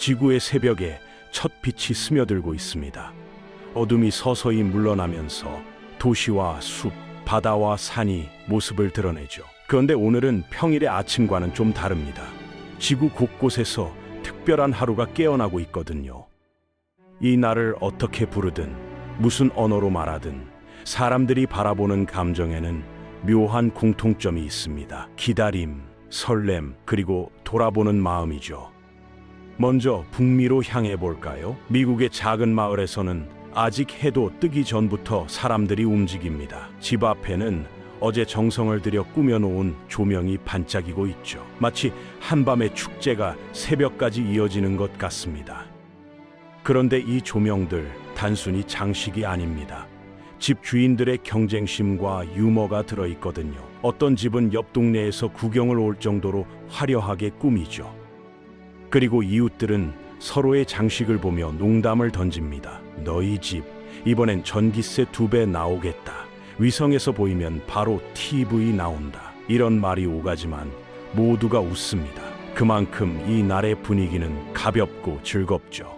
지구의 새벽에 첫 빛이 스며들고 있습니다. 어둠이 서서히 물러나면서 도시와 숲, 바다와 산이 모습을 드러내죠. 그런데 오늘은 평일의 아침과는 좀 다릅니다. 지구 곳곳에서 특별한 하루가 깨어나고 있거든요. 이 날을 어떻게 부르든 무슨 언어로 말하든 사람들이 바라보는 감정에는 묘한 공통점이 있습니다. 기다림, 설렘, 그리고 돌아보는 마음이죠. 먼저 북미로 향해 볼까요? 미국의 작은 마을에서는 아직 해도 뜨기 전부터 사람들이 움직입니다. 집 앞에는 어제 정성을 들여 꾸며놓은 조명이 반짝이고 있죠. 마치 한밤의 축제가 새벽까지 이어지는 것 같습니다. 그런데 이 조명들 단순히 장식이 아닙니다. 집 주인들의 경쟁심과 유머가 들어있거든요. 어떤 집은 옆 동네에서 구경을 올 정도로 화려하게 꾸미죠. 그리고 이웃들은 서로의 장식을 보며 농담을 던집니다. 너희 집, 이번엔 전기세 두 배 나오겠다. 위성에서 보이면 바로 TV 나온다. 이런 말이 오가지만 모두가 웃습니다. 그만큼 이 날의 분위기는 가볍고 즐겁죠.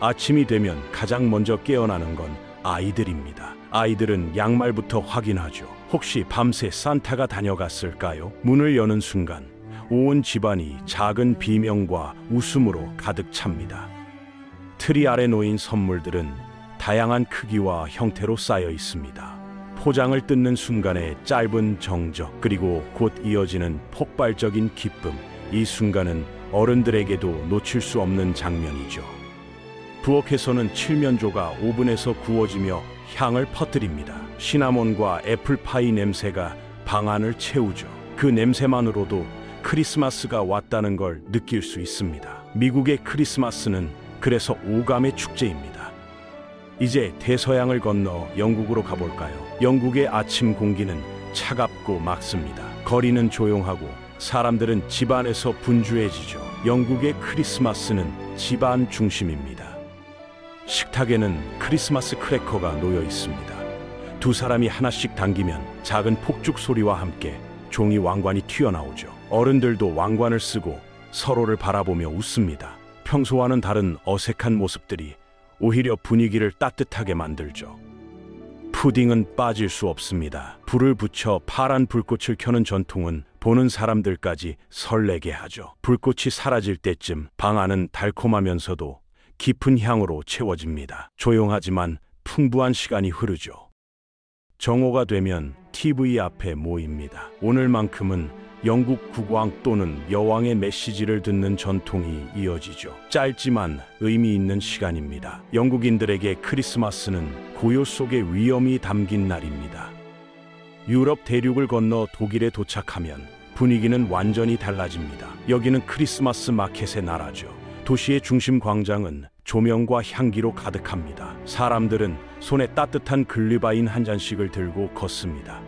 아침이 되면 가장 먼저 깨어나는 건 아이들입니다. 아이들은 양말부터 확인하죠. 혹시 밤새 산타가 다녀갔을까요? 문을 여는 순간 온 집안이 작은 비명과 웃음으로 가득 찹니다. 트리 아래 놓인 선물들은 다양한 크기와 형태로 쌓여 있습니다. 포장을 뜯는 순간의 짧은 정적 그리고 곧 이어지는 폭발적인 기쁨 이 순간은 어른들에게도 놓칠 수 없는 장면이죠. 부엌에서는 칠면조가 오븐에서 구워지며 향을 퍼뜨립니다. 시나몬과 애플파이 냄새가 방 안을 채우죠. 그 냄새만으로도 크리스마스가 왔다는 걸 느낄 수 있습니다. 미국의 크리스마스는 그래서 오감의 축제입니다. 이제 대서양을 건너 영국으로 가볼까요? 영국의 아침 공기는 차갑고 맑습니다. 거리는 조용하고 사람들은 집안에서 분주해지죠. 영국의 크리스마스는 집안 중심입니다. 식탁에는 크리스마스 크래커가 놓여 있습니다. 두 사람이 하나씩 당기면 작은 폭죽 소리와 함께 종이 왕관이 튀어나오죠. 어른들도 왕관을 쓰고 서로를 바라보며 웃습니다. 평소와는 다른 어색한 모습들이 오히려 분위기를 따뜻하게 만들죠. 푸딩은 빠질 수 없습니다. 불을 붙여 파란 불꽃을 켜는 전통은 보는 사람들까지 설레게 하죠. 불꽃이 사라질 때쯤 방 안은 달콤하면서도 깊은 향으로 채워집니다. 조용하지만 풍부한 시간이 흐르죠. 정오가 되면 TV 앞에 모입니다. 오늘만큼은 영국 국왕 또는 여왕의 메시지를 듣는 전통이 이어지죠. 짧지만 의미 있는 시간입니다. 영국인들에게 크리스마스는 고요 속의 위험이 담긴 날입니다. 유럽 대륙을 건너 독일에 도착하면 분위기는 완전히 달라집니다. 여기는 크리스마스 마켓의 나라죠. 도시의 중심 광장은 조명과 향기로 가득합니다. 사람들은 손에 따뜻한 글리바인 한 잔씩을 들고 걷습니다.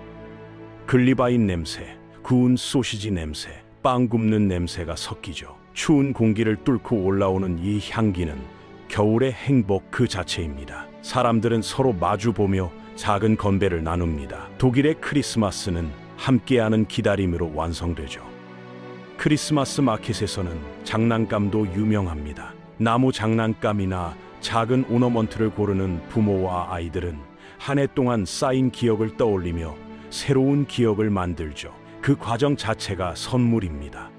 글리바인 냄새, 구운 소시지 냄새, 빵 굽는 냄새가 섞이죠. 추운 공기를 뚫고 올라오는 이 향기는 겨울의 행복 그 자체입니다. 사람들은 서로 마주보며 작은 건배를 나눕니다. 독일의 크리스마스는 함께하는 기다림으로 완성되죠. 크리스마스 마켓에서는 장난감도 유명합니다. 나무 장난감이나 작은 오너먼트를 고르는 부모와 아이들은 한 해 동안 쌓인 기억을 떠올리며 새로운 기억을 만들죠. 그 과정 자체가 선물입니다.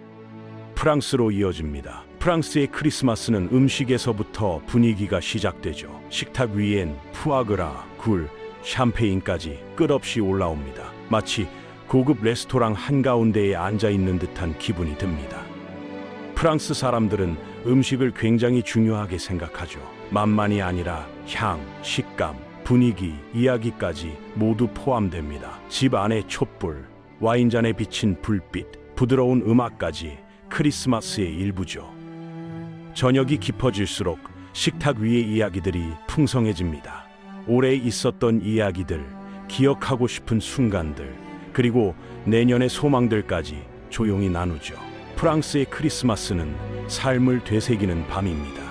프랑스로 이어집니다. 프랑스의 크리스마스는 음식에서부터 분위기가 시작되죠. 식탁 위엔 푸아그라, 굴, 샴페인까지 끝없이 올라옵니다. 마치 고급 레스토랑 한가운데에 앉아 있는 듯한 기분이 듭니다. 프랑스 사람들은 음식을 굉장히 중요하게 생각하죠. 맛만이 아니라 향, 식감, 분위기, 이야기까지 모두 포함됩니다. 집 안의 촛불, 와인잔에 비친 불빛, 부드러운 음악까지 크리스마스의 일부죠. 저녁이 깊어질수록 식탁 위의 이야기들이 풍성해집니다. 올해 있었던 이야기들, 기억하고 싶은 순간들, 그리고 내년의 소망들까지 조용히 나누죠. 프랑스의 크리스마스는 삶을 되새기는 밤입니다.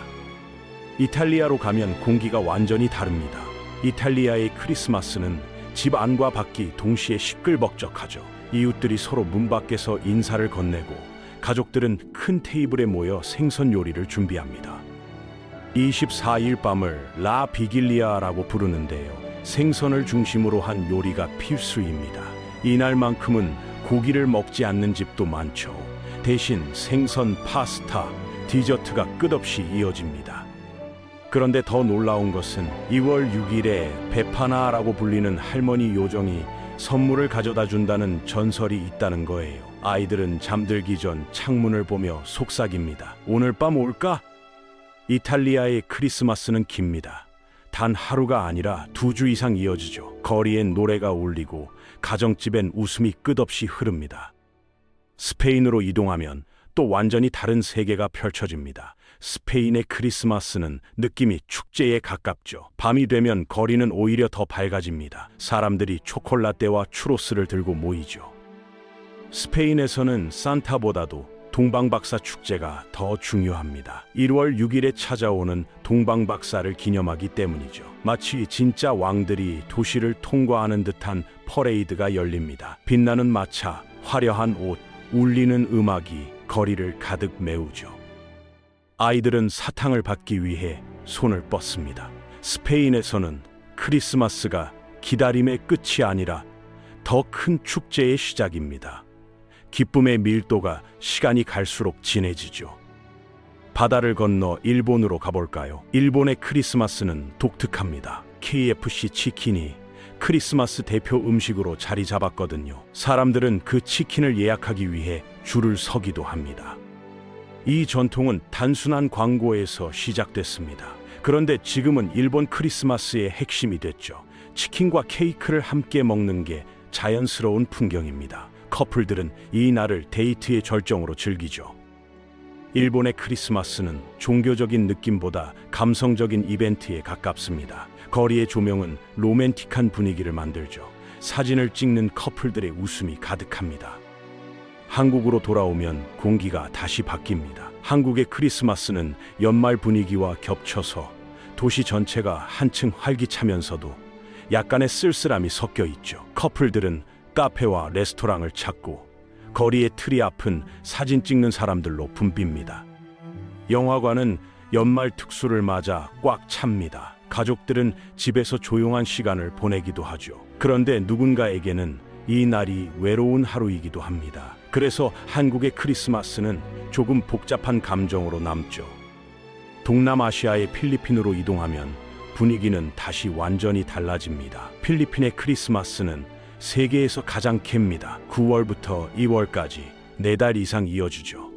이탈리아로 가면 공기가 완전히 다릅니다. 이탈리아의 크리스마스는 집 안과 밖이 동시에 시끌벅적하죠. 이웃들이 서로 문 밖에서 인사를 건네고 가족들은 큰 테이블에 모여 생선 요리를 준비합니다. 24일 밤을 라 비길리아라고 부르는데요. 생선을 중심으로 한 요리가 필수입니다. 이날만큼은 고기를 먹지 않는 집도 많죠. 대신 생선, 파스타, 디저트가 끝없이 이어집니다. 그런데 더 놀라운 것은 2월 6일에 베파나라고 불리는 할머니 요정이 선물을 가져다 준다는 전설이 있다는 거예요. 아이들은 잠들기 전 창문을 보며 속삭입니다. 오늘 밤 올까? 이탈리아의 크리스마스는 깁니다. 단 하루가 아니라 두 주 이상 이어지죠. 거리엔 노래가 울리고 가정집엔 웃음이 끝없이 흐릅니다. 스페인으로 이동하면 또 완전히 다른 세계가 펼쳐집니다. 스페인의 크리스마스는 느낌이 축제에 가깝죠. 밤이 되면 거리는 오히려 더 밝아집니다. 사람들이 초콜라떼와 추로스를 들고 모이죠. 스페인에서는 산타보다도 동방박사 축제가 더 중요합니다. 1월 6일에 찾아오는 동방박사를 기념하기 때문이죠. 마치 진짜 왕들이 도시를 통과하는 듯한 퍼레이드가 열립니다. 빛나는 마차, 화려한 옷, 울리는 음악이 거리를 가득 메우죠. 아이들은 사탕을 받기 위해 손을 뻗습니다. 스페인에서는 크리스마스가 기다림의 끝이 아니라 더 큰 축제의 시작입니다. 기쁨의 밀도가 시간이 갈수록 진해지죠. 바다를 건너 일본으로 가볼까요? 일본의 크리스마스는 독특합니다. KFC 치킨이 크리스마스 대표 음식으로 자리 잡았거든요. 사람들은 그 치킨을 예약하기 위해 줄을 서기도 합니다. 이 전통은 단순한 광고에서 시작됐습니다. 그런데 지금은 일본 크리스마스의 핵심이 됐죠. 치킨과 케이크를 함께 먹는 게 자연스러운 풍경입니다. 커플들은 이 날을 데이트의 절정으로 즐기죠. 일본의 크리스마스는 종교적인 느낌보다 감성적인 이벤트에 가깝습니다. 거리의 조명은 로맨틱한 분위기를 만들죠. 사진을 찍는 커플들의 웃음이 가득합니다. 한국으로 돌아오면 공기가 다시 바뀝니다. 한국의 크리스마스는 연말 분위기와 겹쳐서 도시 전체가 한층 활기차면서도 약간의 쓸쓸함이 섞여 있죠. 커플들은 카페와 레스토랑을 찾고 거리의 틀이 아픈 사진 찍는 사람들로 붐빕니다. 영화관은 연말 특수를 맞아 꽉 찹니다. 가족들은 집에서 조용한 시간을 보내기도 하죠. 그런데 누군가에게는 이 날이 외로운 하루이기도 합니다. 그래서 한국의 크리스마스는 조금 복잡한 감정으로 남죠. 동남아시아의 필리핀으로 이동하면 분위기는 다시 완전히 달라집니다. 필리핀의 크리스마스는 세계에서 가장 깁니다. 9월부터 2월까지 네달 이상 이어지죠.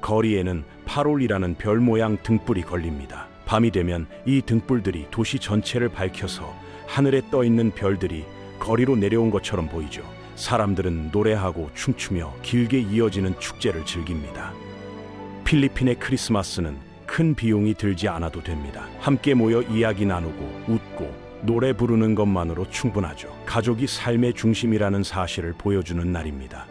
거리에는 8올이라는 별 모양 등불이 걸립니다. 밤이 되면 이 등불들이 도시 전체를 밝혀서 하늘에 떠 있는 별들이 거리로 내려온 것처럼 보이죠. 사람들은 노래하고 춤추며 길게 이어지는 축제를 즐깁니다. 필리핀의 크리스마스는 큰 비용이 들지 않아도 됩니다. 함께 모여 이야기 나누고 웃고 노래 부르는 것만으로 충분하죠. 가족이 삶의 중심이라는 사실을 보여주는 날입니다.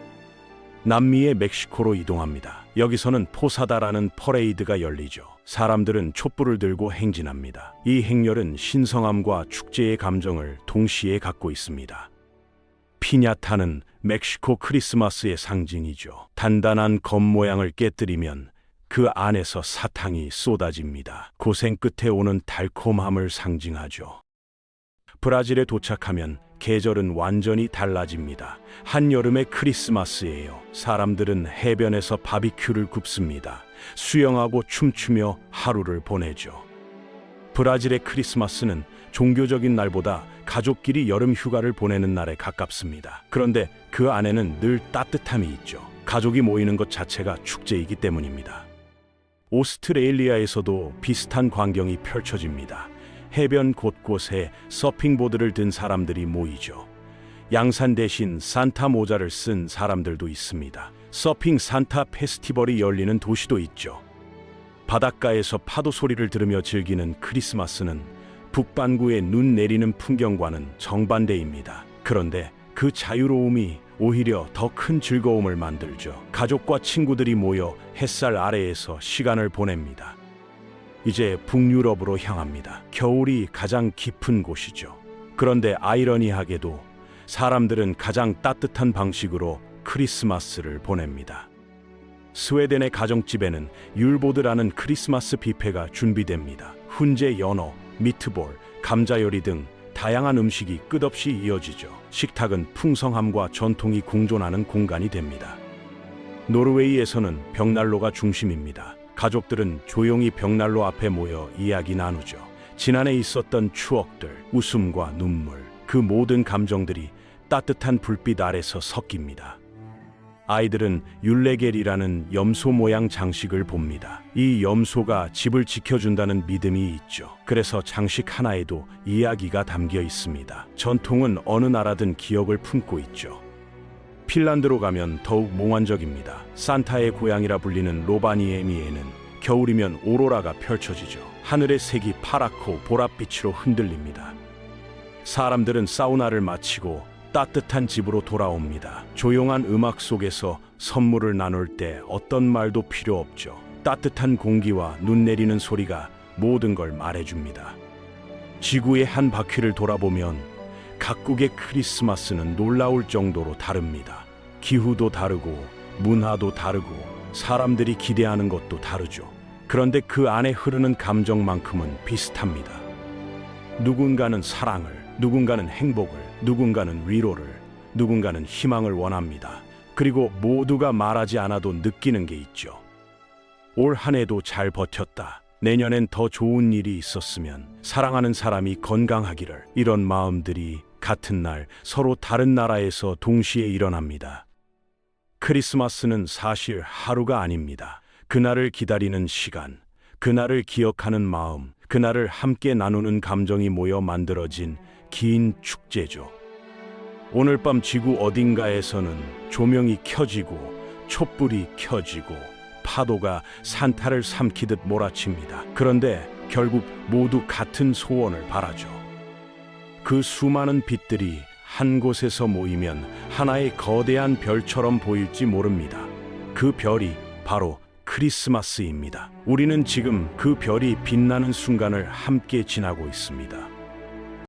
남미의 멕시코로 이동합니다. 여기서는 포사다라는 퍼레이드가 열리죠. 사람들은 촛불을 들고 행진합니다. 이 행렬은 신성함과 축제의 감정을 동시에 갖고 있습니다. 피냐타는 멕시코 크리스마스의 상징이죠. 단단한 검 모양을 깨뜨리면 그 안에서 사탕이 쏟아집니다. 고생 끝에 오는 달콤함을 상징하죠. 브라질에 도착하면 계절은 완전히 달라집니다. 한여름의 크리스마스예요. 사람들은 해변에서 바비큐를 굽습니다. 수영하고 춤추며 하루를 보내죠. 브라질의 크리스마스는 종교적인 날보다 가족끼리 여름 휴가를 보내는 날에 가깝습니다. 그런데 그 안에는 늘 따뜻함이 있죠. 가족이 모이는 것 자체가 축제이기 때문입니다. 오스트레일리아에서도 비슷한 광경이 펼쳐집니다. 해변 곳곳에 서핑보드를 든 사람들이 모이죠. 양산 대신 산타 모자를 쓴 사람들도 있습니다. 서핑 산타 페스티벌이 열리는 도시도 있죠. 바닷가에서 파도 소리를 들으며 즐기는 크리스마스는 북반구에 눈 내리는 풍경과는 정반대입니다. 그런데 그 자유로움이 오히려 더 큰 즐거움을 만들죠. 가족과 친구들이 모여 햇살 아래에서 시간을 보냅니다. 이제 북유럽으로 향합니다. 겨울이 가장 깊은 곳이죠. 그런데 아이러니하게도 사람들은 가장 따뜻한 방식으로 크리스마스를 보냅니다. 스웨덴의 가정집에는 율보드라는 크리스마스 뷔페가 준비됩니다. 훈제 연어, 미트볼, 감자 요리 등 다양한 음식이 끝없이 이어지죠. 식탁은 풍성함과 전통이 공존하는 공간이 됩니다. 노르웨이에서는 벽난로가 중심입니다. 가족들은 조용히 벽난로 앞에 모여 이야기 나누죠. 지난해 있었던 추억들, 웃음과 눈물, 그 모든 감정들이 따뜻한 불빛 아래서 섞입니다. 아이들은 율레겔이라는 염소 모양 장식을 봅니다. 이 염소가 집을 지켜준다는 믿음이 있죠. 그래서 장식 하나에도 이야기가 담겨 있습니다. 전통은 어느 나라든 기억을 품고 있죠. 핀란드로 가면 더욱 몽환적입니다. 산타의 고향이라 불리는 로바니에미에는 겨울이면 오로라가 펼쳐지죠. 하늘의 색이 파랗고 보랏빛으로 흔들립니다. 사람들은 사우나를 마치고 따뜻한 집으로 돌아옵니다. 조용한 음악 속에서 선물을 나눌 때 어떤 말도 필요 없죠. 따뜻한 공기와 눈 내리는 소리가 모든 걸 말해줍니다. 지구의 한 바퀴를 돌아보면 각국의 크리스마스는 놀라울 정도로 다릅니다. 기후도 다르고 문화도 다르고 사람들이 기대하는 것도 다르죠. 그런데 그 안에 흐르는 감정만큼은 비슷합니다. 누군가는 사랑을, 누군가는 행복을, 누군가는 위로를, 누군가는 희망을 원합니다. 그리고 모두가 말하지 않아도 느끼는 게 있죠. 올 한 해도 잘 버텼다. 내년엔 더 좋은 일이 있었으면 사랑하는 사람이 건강하기를 이런 마음들이 같은 날 서로 다른 나라에서 동시에 일어납니다. 크리스마스는 사실 하루가 아닙니다. 그날을 기다리는 시간, 그날을 기억하는 마음, 그날을 함께 나누는 감정이 모여 만들어진 긴 축제죠. 오늘 밤 지구 어딘가에서는 조명이 켜지고 촛불이 켜지고 파도가 산타를 삼키듯 몰아칩니다. 그런데 결국 모두 같은 소원을 바라죠. 그 수많은 빛들이 한 곳에서 모이면 하나의 거대한 별처럼 보일지 모릅니다. 그 별이 바로 크리스마스입니다. 우리는 지금 그 별이 빛나는 순간을 함께 지나고 있습니다.